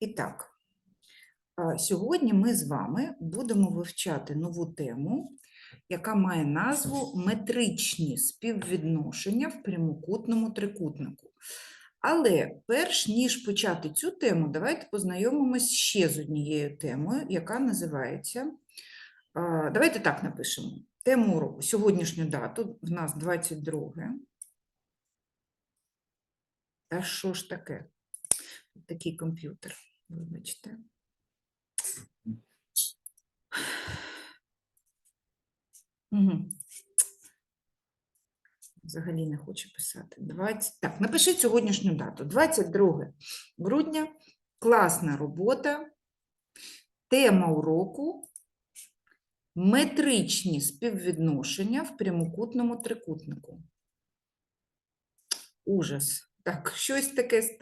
І так, сьогодні ми з вами будемо вивчати нову тему, яка має назву метричні співвідношення в прямокутному трикутнику. Але перш ніж почати цю тему, давайте познайомимось ще з однією темою, яка називається. Давайте так напишемо. Тему уроку, сьогоднішню дату, в нас 22. Та що ж таке? Такий комп'ютер, вибачте. Угу. Взагалі не хочу писати. 20... Так, напишіть сьогоднішню дату. 22 грудня. Класна робота. Тема уроку метричні співвідношення в прямокутному трикутнику. Ужас. Так, щось таке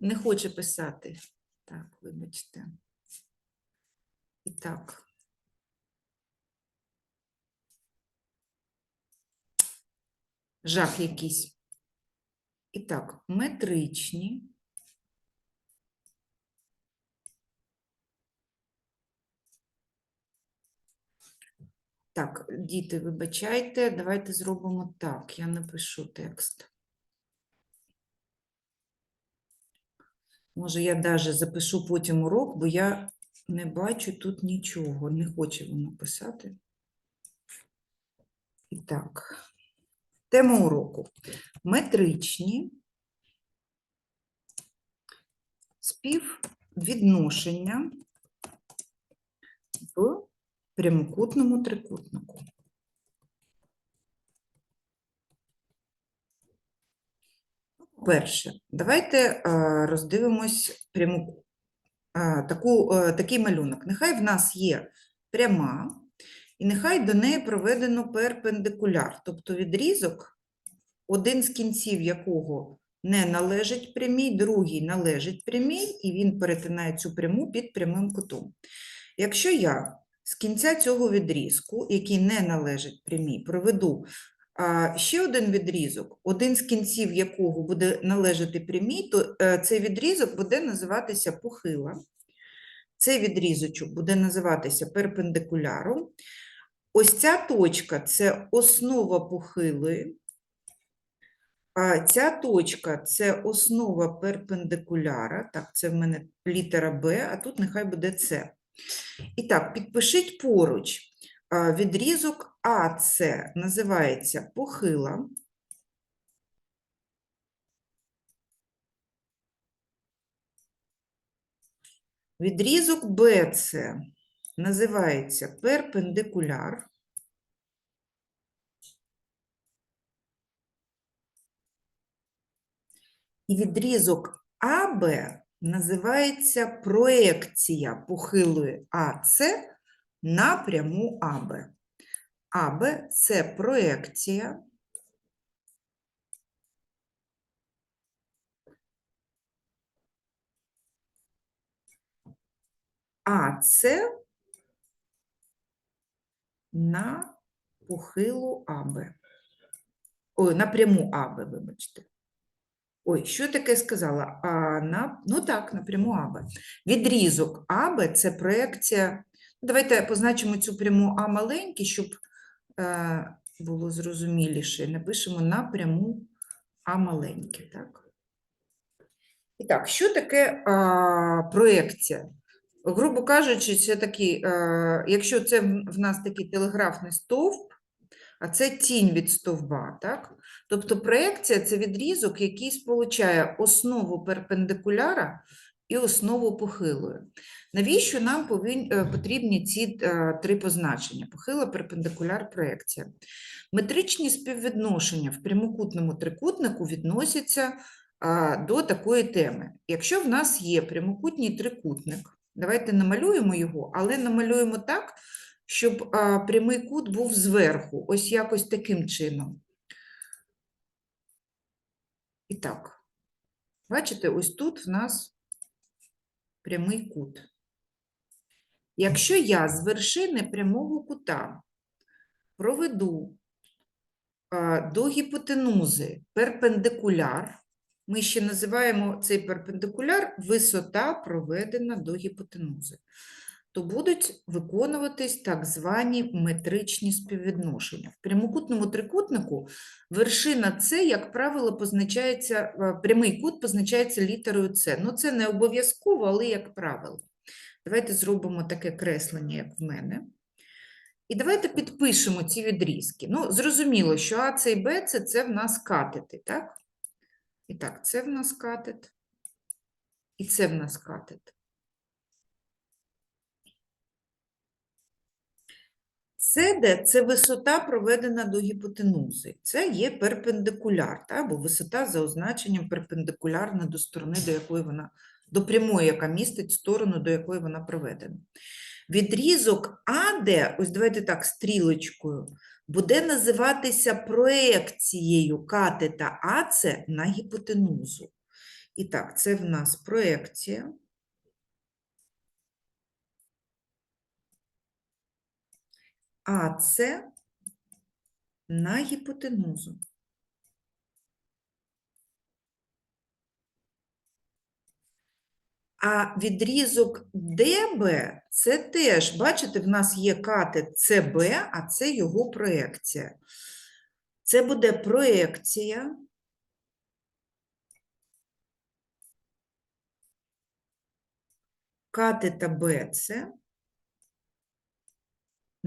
не хоче писати. Так, вибачте. І так. Жах якийсь. І так, метричні. Так, діти, вибачайте, давайте зробимо так. Я напишу текст. Може, я навіть запишу потім урок, бо я не бачу тут нічого, не хоче воно писати. І так, тема уроку. Метричні співвідношення в прямокутному трикутнику. Перше, давайте е, роздивимось пряму, е, таку, е, такий малюнок. Нехай в нас є пряма, і нехай до неї проведено перпендикуляр, тобто відрізок, один з кінців якого не належить прямій, другий належить прямій, і він перетинає цю пряму під прямим кутом. Якщо я з кінця цього відрізку, який не належить прямій, проведу ще один відрізок, один з кінців якого буде належати прямій, то е, цей відрізок буде називатися похила. Цей відрізочок буде називатися перпендикуляром. Ось ця точка це основа похилої. А ця точка це основа перпендикуляра. Так, це в мене літера Б, а тут нехай буде С. І так, підпишіть поруч. Відрізок АС називається похила. Відрізок БЦ називається перпендикуляр. І відрізок АБ називається проекція похилої АС на пряму АБ. АБ – це проекція АС на похилу АБ. Ой, на пряму АБ, вибачте. Ой, що таке сказала? А на, ну так, напряму АБ. Відрізок АБ – це проекція. Давайте позначимо цю пряму А маленький, щоб е, було зрозуміліше. Напишемо напряму А маленьке. Так? І так, що таке а, проекція? Грубо кажучи, це такий, е, якщо це в нас такий телеграфний стовп, а це тінь від стовба, так? Тобто проекція – це відрізок, який сполучає основу перпендикуляра і основу похилої. Навіщо нам повинні, потрібні ці е, три позначення – похила, перпендикуляр, проекція? Метричні співвідношення в прямокутному трикутнику відносяться до такої теми. Якщо в нас є прямокутній трикутник, давайте намалюємо його, але намалюємо так, щоб прямий кут був зверху, ось якось таким чином. І так, бачите, ось тут в нас прямий кут. Якщо я з вершини прямого кута проведу до гіпотенузи перпендикуляр, ми ще називаємо цей перпендикуляр висота, проведена до гіпотенузи. То будуть виконуватись так звані метричні співвідношення. В прямокутному трикутнику вершина С, як правило, позначається, е, прямий кут позначається літерою С. Ну, це не обов'язково, але як правило. Давайте зробимо таке креслення, як в мене. І давайте підпишемо ці відрізки. Ну, зрозуміло, що А, С і Б це, це в нас катети, так? І так, це в нас катет. І це в нас катет. СД – це висота, проведена до гіпотенузи. Це є перпендикуляр, та, або висота за означенням перпендикулярна до сторони, до якої вона, до прямої, яка містить сторону, до якої вона проведена. Відрізок АД, ось давайте так, стрілочкою, буде називатися проекцією катета АЦ на гіпотенузу. І так, це в нас проекція. АЦ на гіпотенузу. А відрізок ДБ це теж, бачите, в нас є катет ЦБ, а це його проекція. Це буде проекція катета БЦ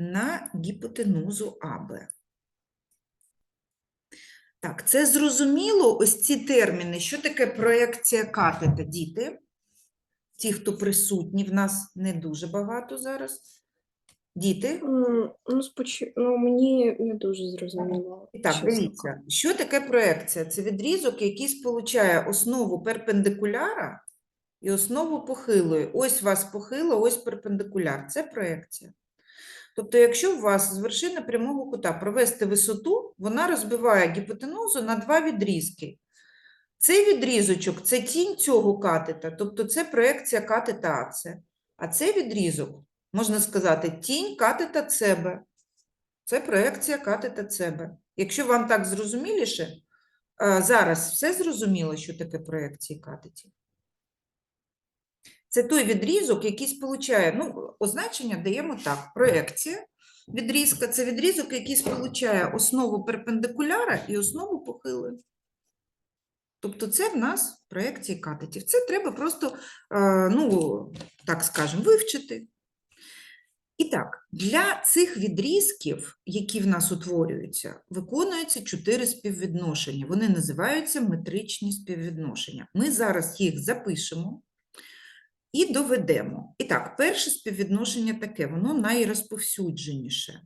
на гіпотенузу АБ. Так, це зрозуміло, ось ці терміни. Що таке проекція катета, діти? Ті, хто присутні, в нас не дуже багато зараз. Діти? Ну, споч... ну, мені не дуже зрозуміло. І так, дивіться, що таке проекція? Це відрізок, який сполучає основу перпендикуляра і основу похилої. Ось у вас похила, ось перпендикуляр. Це проекція. Тобто, якщо у вас з вершини прямого кута провести висоту, вона розбиває гіпотенузу на два відрізки. Цей відрізочок це тінь цього катета, тобто це проекція катета АЦ. А цей відрізок, можна сказати, тінь катета ЦБ. Це проекція катета ЦБ. Якщо вам так зрозуміліше, е, зараз все зрозуміло, що таке проекції катетів? Це той відрізок, який сполучає, ну, означення даємо так, проекція відрізка – це відрізок, який сполучає основу перпендикуляра і основу похилої. Тобто це в нас проекції катетів. Це треба просто, е, ну, так скажемо, вивчити. І так, для цих відрізків, які в нас утворюються, виконуються чотири співвідношення. Вони називаються метричні співвідношення. Ми зараз їх запишемо і доведемо. І так, перше співвідношення таке, воно найрозповсюдженіше.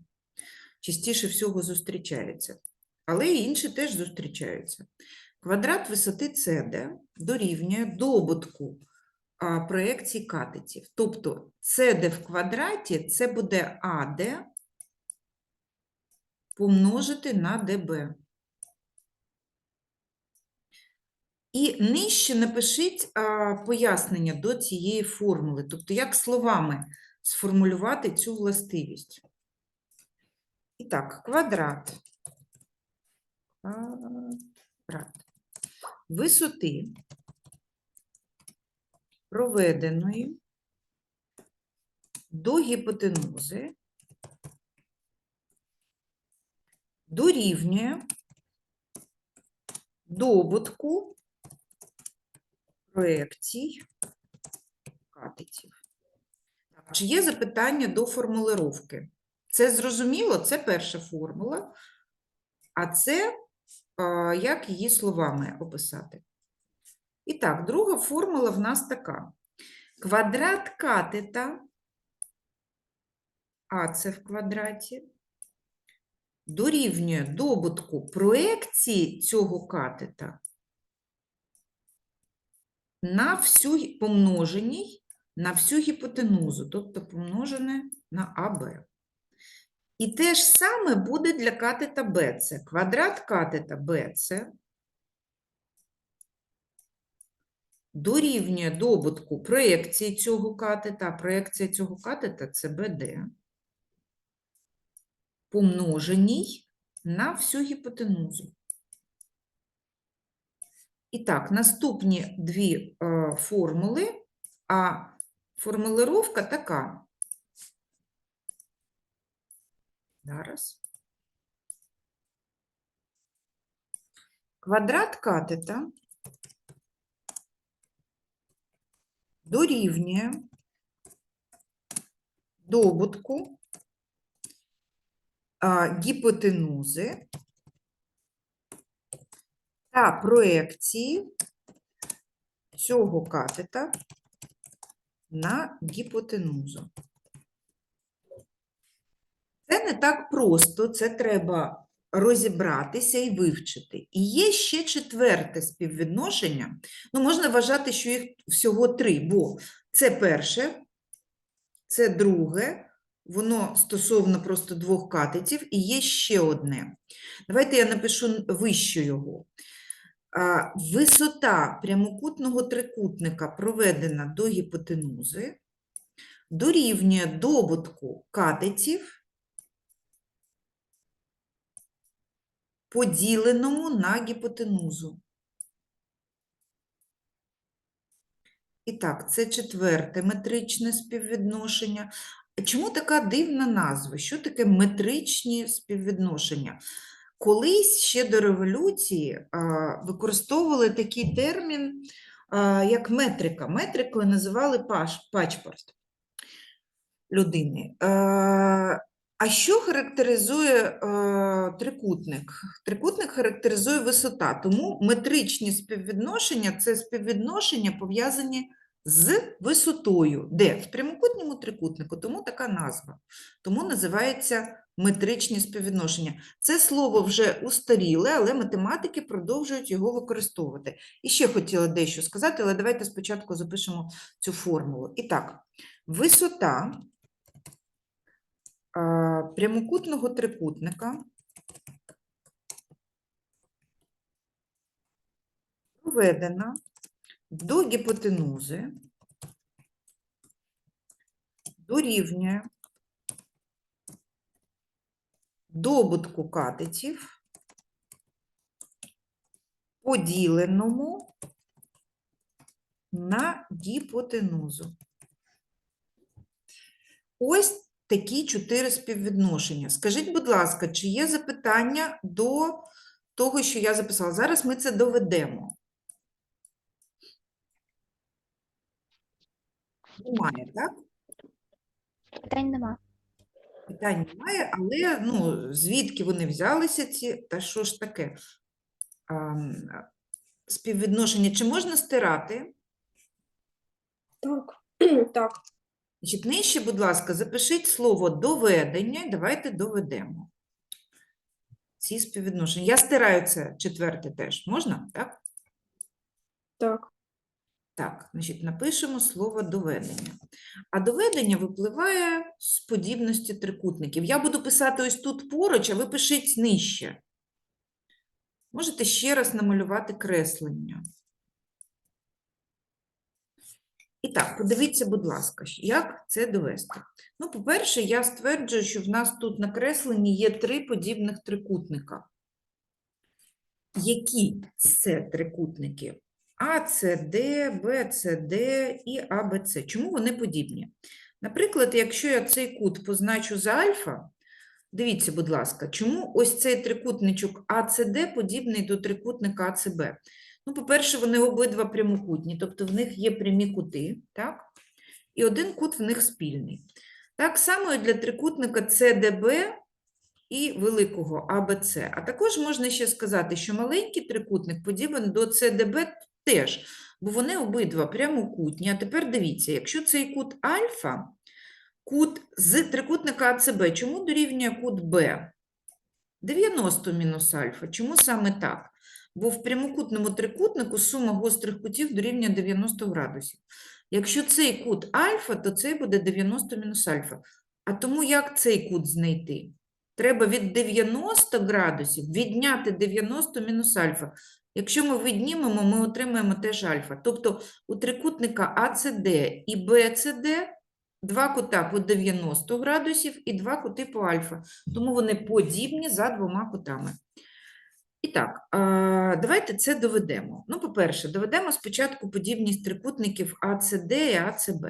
Частіше всього зустрічається. Але і інші теж зустрічаються. Квадрат висоти CD дорівнює добутку проекцій катетів. Тобто CD в квадраті це буде AD помножити на DB. І нижче напишіть а, пояснення до цієї формули, тобто як словами сформулювати цю властивість. І так, квадрат. Квадрат. Висоти проведеної до гіпотенузи дорівнює добутку проекцій катетів. Чи є запитання до формулировки? Це зрозуміло, це перша формула, а це як її словами описати. І так, друга формула в нас така. Квадрат катета, а це в квадраті, дорівнює добутку проекції цього катета на всю помноженій на всю гіпотенузу, тобто помножене на АБ. І те ж саме буде для катета БЦ. Квадрат катета БЦ дорівнює добутку проекції цього катета, а проекція цього катета – це БД, помноженій на всю гіпотенузу. І так, наступні дві е, формули, а формулировка така. Зараз. Квадрат катета дорівнює добутку гіпотенузи та проекції цього катета на гіпотенузу. Це не так просто, це треба розібратися і вивчити. І є ще четверте співвідношення. Ну, можна вважати, що їх всього три, бо це перше, це друге, воно стосовно просто двох катетів, і є ще одне. Давайте я напишу вище його. Висота прямокутного трикутника, проведена до гіпотенузи, дорівнює добутку катетів, поділеному на гіпотенузу. І так, це четверте метричне співвідношення. Чому така дивна назва? Що таке метричні співвідношення? Колись ще до революції використовували такий термін, як метрика. Метрикою називали пачпорт людини. А що характеризує трикутник? Трикутник характеризує висота, тому метричні співвідношення це співвідношення пов'язані з висотою. Де? В прямокутному трикутнику, тому така назва. Тому називається метричні співвідношення. Це слово вже устаріле, але математики продовжують його використовувати. І ще хотіла дещо сказати, але давайте спочатку запишемо цю формулу. І так, висота прямокутного трикутника проведена до гіпотенузи дорівнює добутку катетів, поділеному на гіпотенузу. Ось такі чотири співвідношення. Скажіть, будь ласка, чи є запитання до того, що я записала? Зараз ми це доведемо. Немає, так? Питань нема. Питань немає, але ну, звідки вони взялися ці, та що ж таке? А, співвідношення, чи можна стирати? Так. так. Значить, нижче, будь ласка, запишіть слово доведення, і давайте доведемо. Ці співвідношення. Я стираю це четверте теж. Можна? Так? Так. Так, значить, напишемо слово доведення. А доведення випливає з подібності трикутників. Я буду писати ось тут поруч, а ви пишіть нижче. Можете ще раз намалювати креслення. І так, подивіться, будь ласка, як це довести. Ну, по-перше, я стверджую, що в нас тут на кресленні є три подібних трикутника. Які це трикутники? АЦД, БЦД і АБЦ. Чому вони подібні? Наприклад, якщо я цей кут позначу за альфа, дивіться, будь ласка, чому ось цей трикутничок АЦД подібний до трикутника АЦБ? Ну, по-перше, вони обидва прямокутні, тобто в них є прямі кути, так? І один кут в них спільний. Так само і для трикутника ЦДБ і великого АБЦ. А також можна ще сказати, що маленький трикутник подібен до ЦДБ теж, бо вони обидва прямокутні. А тепер дивіться, якщо цей кут альфа, кут з трикутника АЦБ, чому дорівнює кут Б? 90 мінус альфа. Чому саме так? Бо в прямокутному трикутнику сума гострих кутів дорівнює 90 градусів. Якщо цей кут альфа, то цей буде 90 мінус альфа. А тому як цей кут знайти? Треба від 90 градусів відняти 90 мінус альфа. Якщо ми віднімемо, ми отримаємо теж альфа. Тобто у трикутника АЦД і БЦД два кута по 90 градусів і два кути по альфа. Тому вони подібні за двома кутами. І так, давайте це доведемо. Ну, по-перше, доведемо спочатку подібність трикутників АЦД і АЦБ.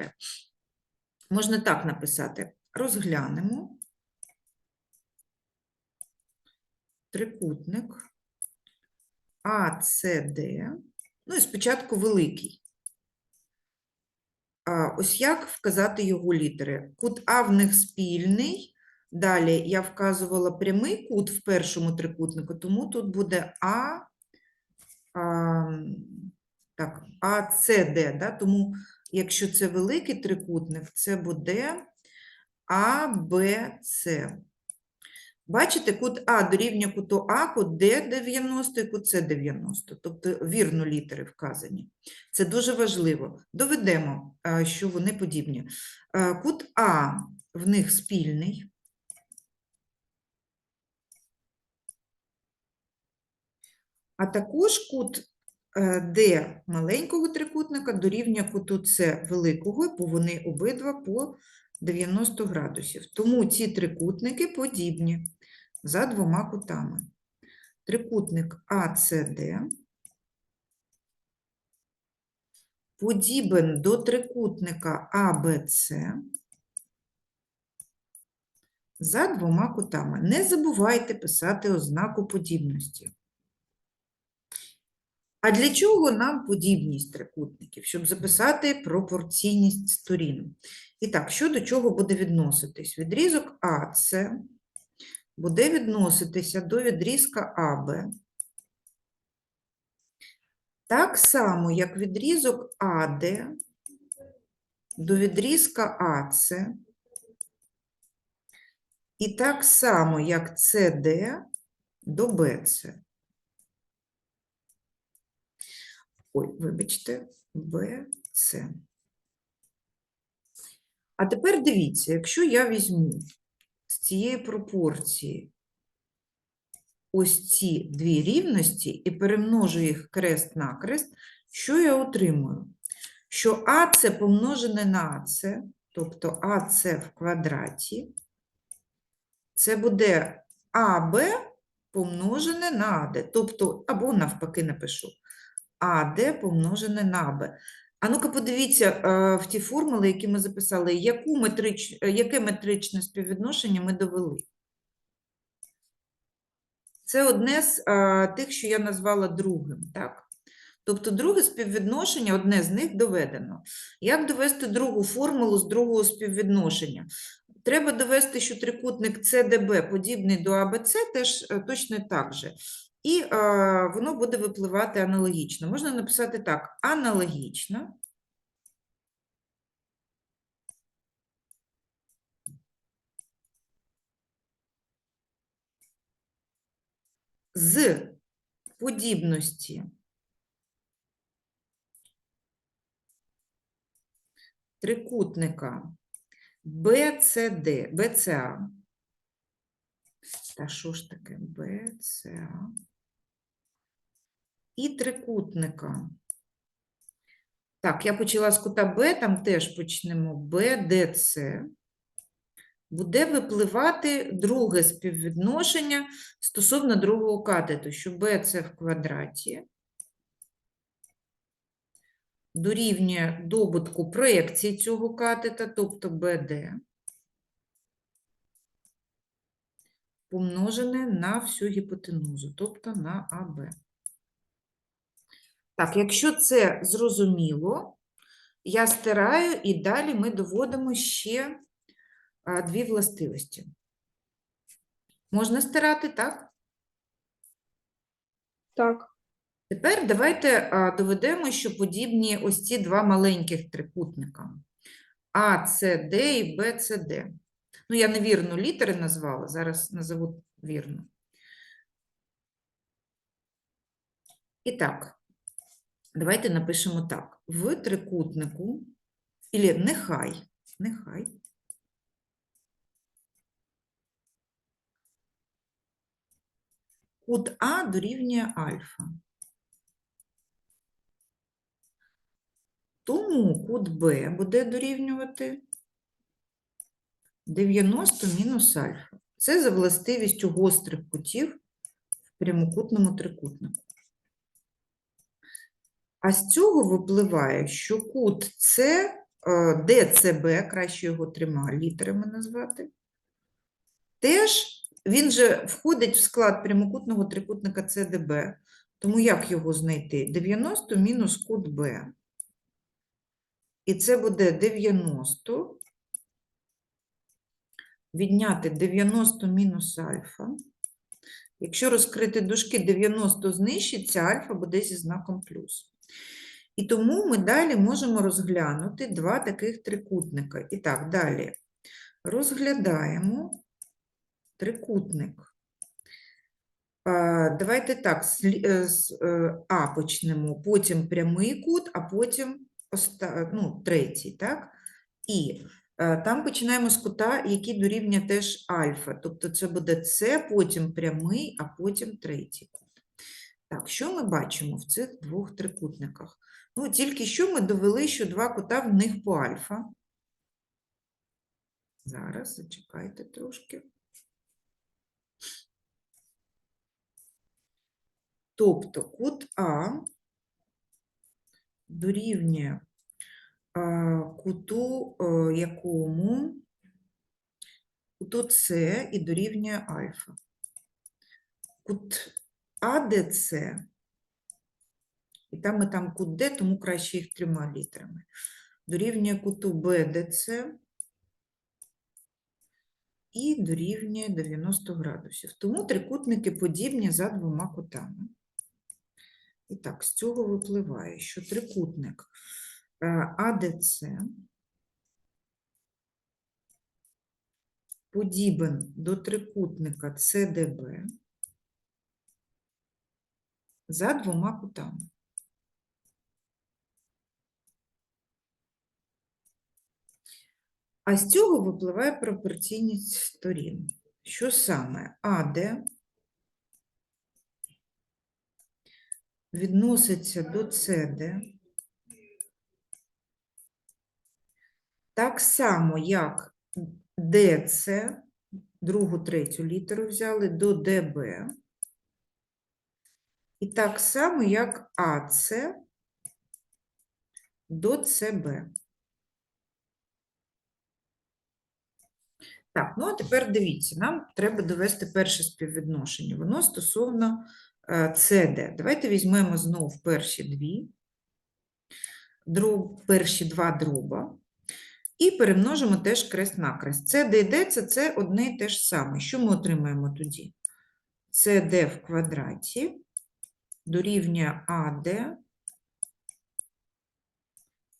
Можна так написати. Розглянемо трикутник АЦД, ну і спочатку великий. Ось як вказати його літери? Кут А в них спільний. Далі я вказувала прямий кут в першому трикутнику, тому тут буде А, а так, АЦД, да? тому якщо це великий трикутник, це буде АБЦ. Бачите, кут А дорівнює куту А, кут Д 90 і кут С 90, тобто вірно літери вказані. Це дуже важливо. Доведемо, що вони подібні. Кут А в них спільний. А також кут е, Д маленького трикутника дорівнює куту С великого, бо вони обидва по 90 градусів. Тому ці трикутники подібні за двома кутами. Трикутник АЦД подібен до трикутника АБЦ за двома кутами. Не забувайте писати ознаку подібності. А для чого нам подібність трикутників? Щоб записати пропорційність сторін. І так, що до чого буде відноситись? Відрізок АЦ буде відноситися до відрізка АБ. Так само, як відрізок АД до відрізка АЦ. І так само, як СД до БЦ. Ой, вибачте, БЦ. А тепер дивіться, якщо я візьму з цієї пропорції ось ці дві рівності і перемножу їх крест-накрест, що я отримую? Що АЦ помножене на АЦ, тобто АЦ в квадраті, це буде АБ помножене на АД, тобто, або навпаки напишу, АД помножене на АБ. А ну-ка подивіться е, в ті формули, які ми записали, яку метрич... яке метричне співвідношення ми довели. Це одне з е, тих, що я назвала другим, так? Тобто друге співвідношення, одне з них доведено. Як довести другу формулу з другого співвідношення? Треба довести, що трикутник CDB подібний до АБЦ, теж е, точно так же. І е, воно буде випливати аналогічно. Можна написати так: аналогічно. З подібності трикутника BCD, BCA. Та що ж таке BCA? І трикутника. Так, я почала з кута Б, там теж почнемо BDC. Буде випливати друге співвідношення стосовно другого катету, що BC в квадраті дорівнює добутку проєкції цього катета, тобто BD, помножене на всю гіпотенузу, тобто на АБ. Так, якщо це зрозуміло, я стираю і далі ми доводимо ще дві властивості. Можна стирати, так? Так, Тепер давайте доведемо, що подібні ось ці два маленьких трикутника. АЦД і БЦД. Ну, я невірно літери назвала, зараз назову вірно. І так, давайте напишемо так. В трикутнику, ілі нехай, нехай, кут А дорівнює альфа. Тому кут Б буде дорівнювати 90 мінус альфа. Це за властивістю гострих кутів в прямокутному трикутнику. А з цього випливає, що кут С, е, ДЦБ, краще його трьома літерами назвати, теж він же входить в склад прямокутного трикутника ЦДБ. Тому як його знайти? 90 мінус кут Б. І це буде 90. Відняти 90 мінус альфа. Якщо розкрити дужки, 90 знищиться, альфа буде зі знаком плюс. І тому ми далі можемо розглянути два таких трикутника. І так, далі розглядаємо трикутник. Давайте так, е, з е, А почнемо, потім прямий кут, а потім ну, третій, так? І е, там починаємо з кута, який дорівнює теж альфа. Тобто це буде С, потім прямий, а потім третій кут. Так, що ми бачимо в цих двох трикутниках? Ну, тільки що ми довели, що два кута в них по альфа. Зараз, зачекайте трошки. Тобто кут А дорівнює куту, е, якому куту С і дорівнює альфа. Кут АДЦ, і там і там кут Д, тому краще їх трьома літерами. Дорівнює куту БДЦ і дорівнює 90 градусів. Тому трикутники подібні за двома кутами. І так, з цього випливає, що трикутник е, АДЦ подібен до трикутника ЦДБ за двома кутами. А з цього випливає пропорційність сторін. Що саме АД відноситься до СД так само, як ДЦ, другу, третю літеру взяли до ДБ, і так само, як АЦ до ЦБ. Так, ну а тепер дивіться, нам треба довести перше співвідношення. Воно стосовно е, CD. Давайте візьмемо знову перші дві, дроб, перші два дроба і перемножимо теж крест-накрест. І D – це, це одне і те ж саме. Що ми отримаємо тоді? CD в квадраті дорівнює AD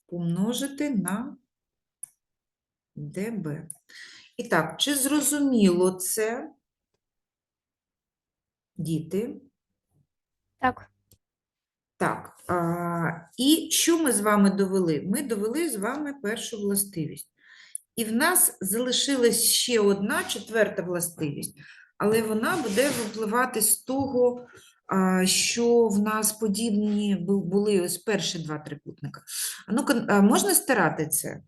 помножити на DB. І так, чи зрозуміло це, діти? Так. Так, а, і що ми з вами довели? Ми довели з вами першу властивість. І в нас залишилась ще одна четверта властивість, але вона буде випливати з того, що в нас подібні були ось перші два трикутника. А ну-ка, можна стирати це?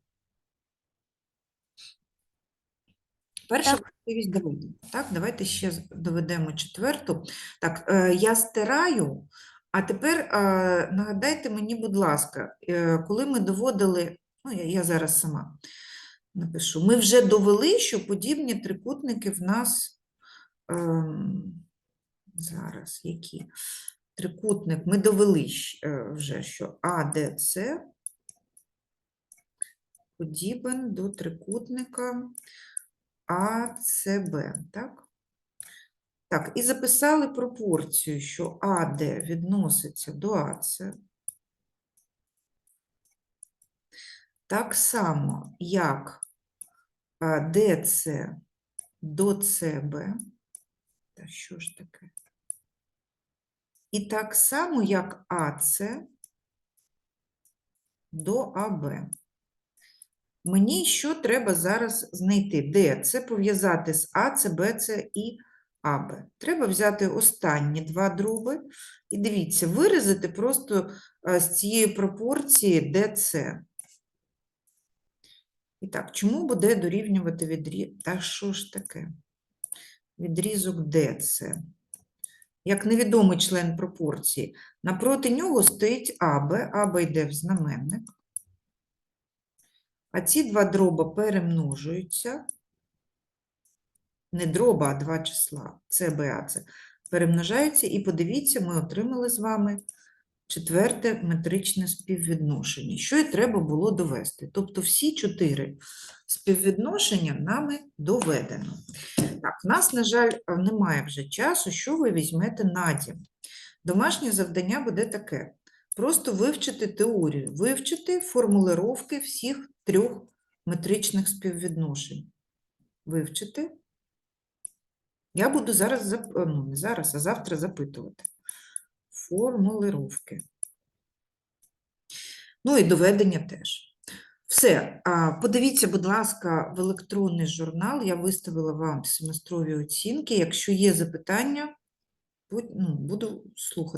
Перша Так. властивість. Так, давайте ще доведемо четверту. Так, е, я стираю, а тепер е, нагадайте мені, будь ласка, е, коли ми доводили, ну я, я зараз сама напишу, ми вже довели, що подібні трикутники в нас ем, зараз які? Трикутник, ми довели е, вже, що АДЦ подібен до трикутника АЦБ, так? Так, і записали пропорцію, що АД відноситься до АЦ. Так само, як ДЦ до ЦБ. Та що ж таке? І так само, як АЦ до АБ. Мені що треба зараз знайти? Де? Це пов'язати з А, С, Б, С і АБ. Треба взяти останні два дроби і дивіться, виразити просто е, з цієї пропорції ДЦ. І так, чому буде дорівнювати відрізок? Та що ж таке? Відрізок ДЦ. Як невідомий член пропорції. Напроти нього стоїть АБ, АБ йде в знаменник. А ці два дроба перемножуються. Не дроба, а два числа. Це Б, А, це перемножаються. І подивіться, ми отримали з вами четверте метричне співвідношення, що і треба було довести. Тобто всі чотири співвідношення нами доведено. Так, в нас, на жаль, немає вже часу, що ви візьмете на дім. Домашнє завдання буде таке: просто вивчити теорію, вивчити формулировки всіх трьох метричних співвідношень. Вивчити. Я буду зараз, ну не зараз, а завтра запитувати. Формулировки. Ну і доведення теж. Все, подивіться, будь ласка, в електронний журнал. Я виставила вам семестрові оцінки. Якщо є запитання, ну, буду слухати.